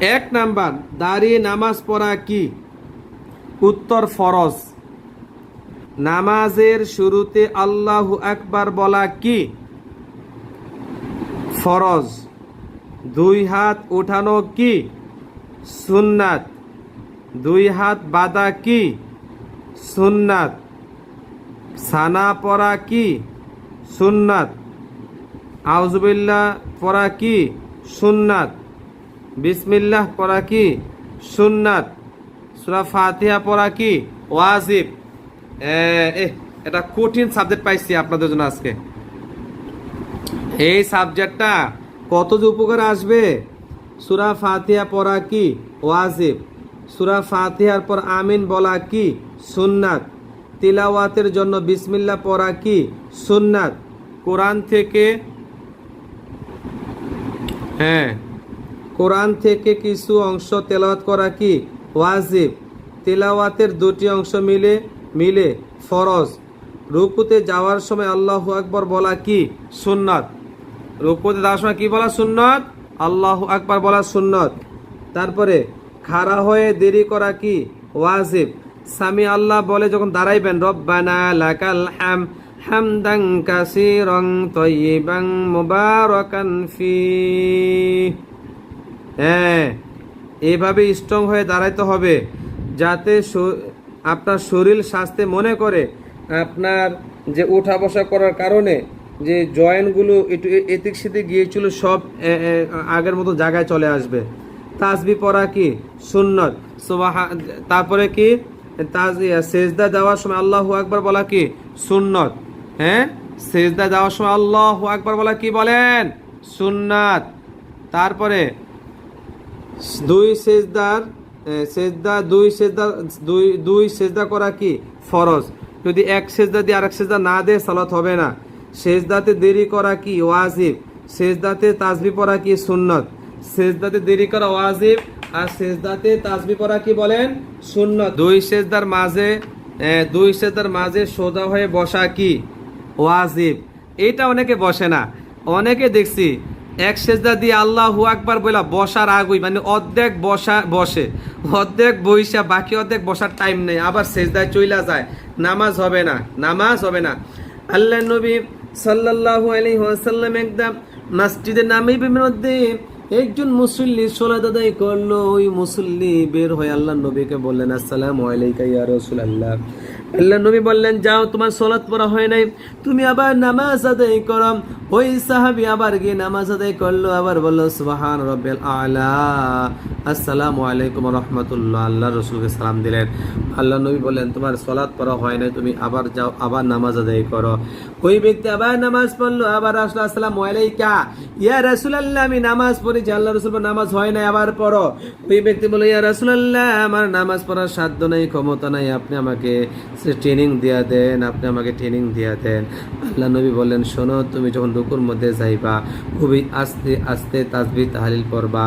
এক নাম্বার, দাঁড়িয়ে নামাজ পড়া কি? উত্তর, ফরজ। নামাজের শুরুতে আল্লাহু আকবার বলা কি? ফরজ। দুই হাত উঠানো কি? সুন্নাত। দুই হাত বাঁধা কি? সুন্নাত। সানা পড়া কি? সুন্নাত। আউজুবিল্লাহ পড়া কি? সুন্নাত। বিসমিল্লাহ পড়া কি? সুন্নাত। সুরা ফাতিহা পড়া কি? ওয়াজিব। এটা কঠিন সাবজেক্ট পাইছি আপনাদের জন্য আজকে। এই সাবজেক্টটা কত যে উপকার আসবে? সুরা ফাতিহা পড়া কি? ওয়াজিব। সুরা ফাতিহার পর আমিন বলা কি? সুন্নাত। তিলাওয়াতের জন্য বিসমিল্লাহ পড়া কি? সুন্নাত। কোরআন থেকে হ্যাঁ কোরআন থেকে কিছু অংশ তেলাওয়াত করা কি? ওয়াজিব। তেলাওয়াতের দুটি অংশ মিলে মিলে ফরজ। রুকুতে যাওয়ার সময় আল্লাহু আকবর বলা কি? সুন্নত। রুকুতে যাওয়ার সময় কি বলা সুন্নত? আল্লাহ আকবর বলা সুন্নত। তারপরে খাড়া হয়ে দেরি করা কি? ওয়াজিব। সামি আল্লাহ বলে যখন দাঁড়াইবেন, রব্বানা লাকাল হাম হামদাং কাসিরং তয়্যিবাং মুবারাকান ফি। হ্যাঁ এইভাবে স্ট্রং হয়ে দাঁড়াইতে হবে যাতে আপনার শরীর স্বাস্থ্যে মনে করে আপনার যে উঠা বসা করার কারণে যে জয়েন্টগুলো একটু এ- এদিক সেদিক গিয়েছিল সব আগের মতো জায়গায় চলে আসবে। তাসবি পড়া কি? সুন্নত। সুবাহা, তারপরে কি? তাজ সেজদা যাওয়ার সময় আল্লাহু আকবার বলা কি? সুন্নত। হ্যাঁ সেজদা যাওয়ার সময় আল্লাহু আকবার বলা কি বলেন? সুন্নাত। তারপরে দুই সেজদার সেজদা, দুই সেজদা, দুই দুই সেজদা করা কি? ফরজ। যদি এক সেজদা দিয়ে আরেক সেজদা না দে সালাত হবে না। সেজদাতে দেরি করা কি? ওয়াজিব। সেজদাতে তাসবি পড়া কি? সুন্নত। সেজদাতে দেরি করা ওয়াজিব। আর সেজদাতে তাসবি পড়া কি বলেন? সুন্নত। দুই সেজদার মাঝে দুই সেজদার মাঝে সোজা হয়ে বসা কি? ওয়াজিব। এইটা অনেকে বসে না। অনেকে দেখছি এক সেজদা দিয়ে আল্লাহু আকবার বইলা বসার আগুই মানে অর্ধেক বসা বসে, অর্ধেক বইসা, বাকি অর্ধেক বসার টাইম নেই, আবার সেজদায় চইলা যায়। নামাজ হবে না, নামাজ হবে না। আল্লাহ নবী সাল্লাল্লাহু আলাইহি ওয়াসাল্লাম একদম মসজিদের নামিবের মধ্যে একজন মুসল্লি সোলাদ আদায় করল, ওই মুসল্লি বের হয়ে আল্লাহ নবীকে বললেন, আসসালাম আলাইকা ইয়া রাসূলুল্লাহ। আল্লাহ নবী বললেন, যাও, তোমার সলাৎ পড়া হয় নাই। তুমি আবার নামাজ আদায় করো। ওই সাহাবী আবার গিয়ে নামাজ আদায় করল, আবার বলল, সুবহান রব্বিল আলা। আসসালামু আলাইকুম রহমতুল্লাহ। আল্লাহ রসুলকে সালাম দিলেন। আল্লাহ নবী বললেন, তোমার সলাৎ পড়া হয় নাই, তুমি আবার যাও, আবার নামাজ আদায় করো। ওই ব্যক্তি আবার নামাজ পড়ল, আবার আসলো, আসসালামু আলাইকা। ইয়া রাসূলুল্লাহ, আমি নামাজ পড়েছি আল্লাহ রসুল নামাজ হয় নাই, আবার পড়ো। ওই ব্যক্তি বলে ইয়া রাসূলুল্লাহ, আমার নামাজ পড়ার সাধ্য নাই, ক্ষমতা নাই, আপনি আমাকে ট্রেনিং দিয়া দেন, আপনি আমাকে ট্রেনিং দিয়া দেন। আল্লাহ নবী বললেন, শোনো, তুমি যখন রুকুর মধ্যে যাইবা, খুবই আস্তে আস্তে তাজবি তাহলিল পড়বা।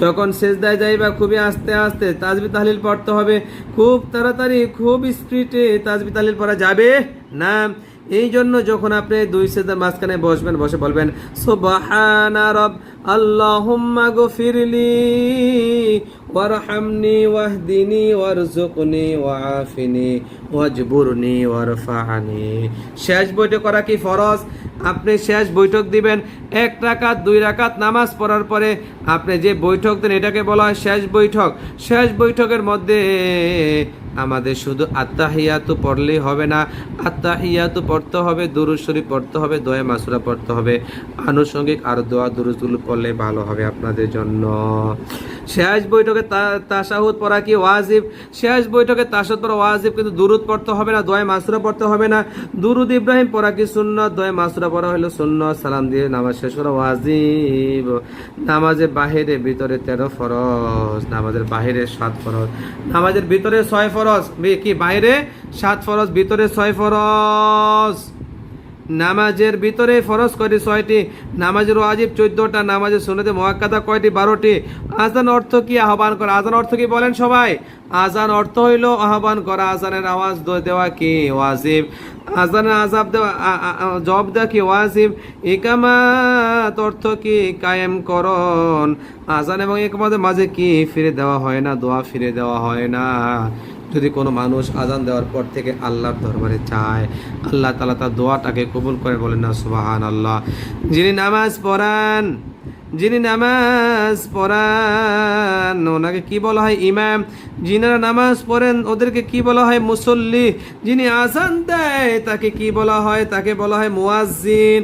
যখন শেষদায় যাইবা, খুবই আস্তে আস্তে তাজবি তাহালিল পড়তে হবে। খুব তাড়াতাড়ি, খুব স্পিডে তাজবি তাহালিল পড়া যাবে না? এই জন্য যখন আপনি দুই সেদার মাঝখানে বসবেন, বসে বলবেন, সুবহানা রব, আল্লাহুম্মা গফিরলি, ওয়ারহামনি, ওয়াহদিনি ওয়ারজুকনি ওয়াআফিনি, ওয়াজবুরনি, ওয়ারফাআনি। শেষ বৈঠক করা কি ফরজ? আপনি শেষ বৈঠক দিবেন, এক রাকাত, দুই রাকাত নামাজ পড়ার পরে আপনি যে বৈঠক দেন, এটাকে বলা হয় শেষ বৈঠক। শেষ বৈঠকের মধ্যে আমাদের শুধু আত্মাহিয়াতু পড়লেই হবে না আত্মাহিয়াতু পড়তে হবে দুরুশ্বরী পড়তে হবে, দয়া মাসুরা পড়তে হবে। আনুষঙ্গিক আর দোয়া দুরুজগুলো পড়লে ভালো হবে আপনাদের জন্য। শেষ বৈঠকে তা- তাশাহুদ পড়া কি ওয়াজিব? শেষ বৈঠকে তাশাহুদ পড়া ওয়াজিব কিন্তু দুরুদ পড়তে হবে না দোয়া মাসুরা পড়তে হবে না। দুরুদ ইব্রাহিম পড়া কি শূন্য দোয়া মাসুরা পড়া হলো শূন্য সালাম দিয়ে নামাজ শেষ করা ওয়াজিব। নামাজের বাহিরে ভিতরে তেরো ফরজ, নামাজের বাহিরে সাত ফরজ। নামাজের ভিতরে ছয় ফরজ। কি, বাইরে? সাত ফরজ, ভিতরে ছয় ফরজ। নামাজের ভিতরে ফরজ কয়টি? ছয়টি। নামাজের ওয়াজিব চোদ্দটা, নামাজের সুন্নতে মোয়াক্কাদা কয়টি? বারোটি। আজান অর্থ কি? আহ্বান করা। আজান অর্থ কি বলেন সবাই? আজান অর্থ হইল আহ্বান করা। আজানের আওয়াজ দেওয়া কি? ওয়াজিব। আজানের আজাব দেওয়া জবাব দেওয়া কি? ওয়াজিব। ইকামাত অর্থ কি? কায়েম করণ। আজান এবং ইকামাতের মাঝে কি ফিরে দেওয়া হয় না? দোয়া ফিরে দেওয়া হয় না। যদি কোনো মানুষ আজান দেওয়ার পর থেকে আল্লাহর দরবারে চায়, আল্লাহ তালা তার দোয়াটাকে কবুল করে বলেন, না সুবাহান আল্লাহ যিনি নামাজ পড়ান, যিনি নামাজ পড়ান, ওনাকে কি বলা হয় ইমাম? যিনারা নামাজ পড়েন, ওদেরকে কি বলা হয় মুসল্লি? যিনি আজান দেয়, তাকে কি বলা হয়? তাকে বলা হয় মুয়াজ্জিন।